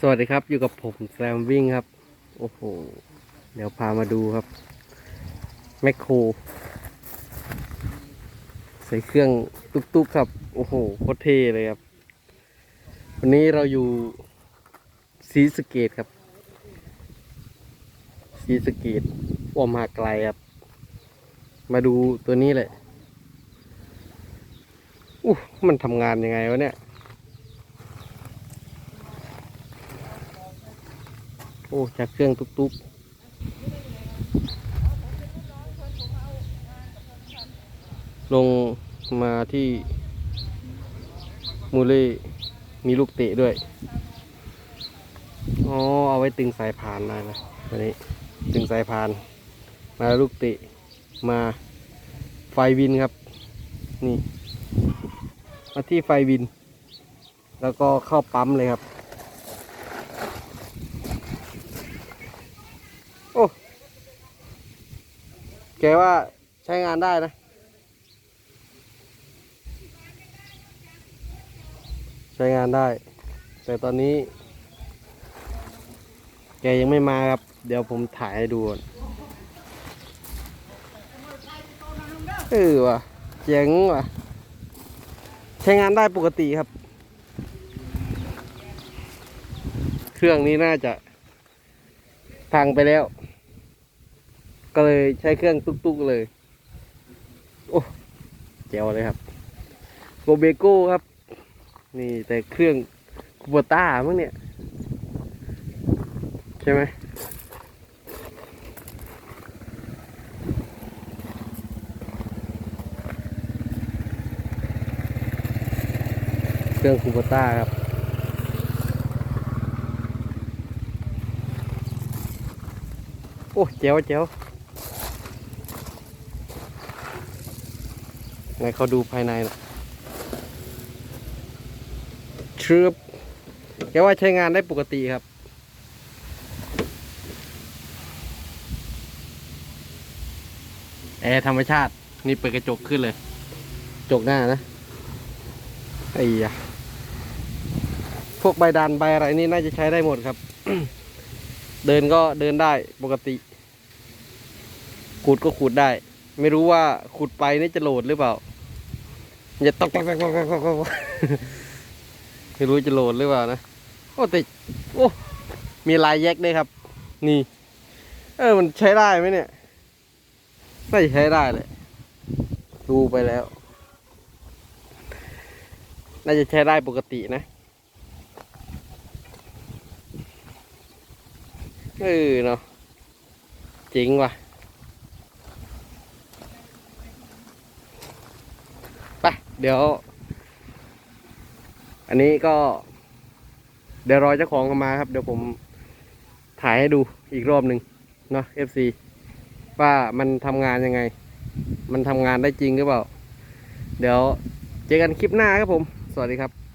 สวัสดีครับอยู่กับผมแซมวิ่งครับ โอ้โห เดี๋ยวพามาดูครับ แมคโคร ใส่เครื่องตุ๊กๆครับ โอ้โหโคตรเท่เลยครับ วันนี้เราอยู่สีสเกตครับสีสเกตว่ามาไกลครับ มาดูตัวนี้เลยอู้มันทำงานยังไงวะเนี่ย โอ้จากเครื่องตุ๊กๆลงมาที่มูเล่มีลูกเตะด้วย อ๋อ เอาไว้ตึงสายพานได้นะตัวนี้ตึงสายพาน มาลูกเตะ มาไฟวินครับ นี่ มาที่ไฟวิน แล้วก็เข้าปั๊มเลยครับ แกว่าใช้งานได้นะ ใช้งานได้ แต่ตอนนี้ แกยังไม่มาครับ เดี๋ยวผมถ่ายให้ดูนเออว่ะเจ๋งว่ะ ใช้งานได้ปกติครับ เครื่องนี้น่าจะพังไปแล้ว ก็เลยใช้เครื่องตุ๊กๆเลย โอ้แจ๋วเลยครับโกเบโก้ครับ นี่แต่เครื่องคูบต้ามั้งเนี่ย ใช่ไหมเครื่องคูบต้าครับโอ้เจ๋วเจ๋ว ไหนเขาดูภายในนะชึบแกว่าใช้งานได้ปกติครับ แอร์ธรรมชาติ นี่เปิดกระจกขึ้นเลย จกหน้านะไอ้ยะพวกใบดันใบอะไรนี่น่าจะใช้ได้หมดครับ เดินก็เดินได้ปกติขุดก็ขุดได้ ไม่รู้ว่าขุดไปนี่จะโหลดหรือเปล่าอย่าตกตกตกตกตกตกตกไม่รู้จะโหลดหรือเปล่านะโอ้แต่โอ้มีลายแยกด้วยครับ นี่ เออมันใช้ได้ไหมเนี่ยน่าจะใช้ได้เลยดูไปแล้ว น่าจะใช้ได้ปกตินะเออเนาะจริงว่ะ ไป เดี๋ยว อันนี้ก็ เดี๋ยวรอเจ้าของมาครับ เดี๋ยวผมถ่ายให้ดูอีกรอบหนึ่งเนาะ FC ว่ามันทำงานยังไง มันทำงานได้จริงหรือเปล่า เดี๋ยวเจอกันคลิปหน้าครับผม สวัสดีครับ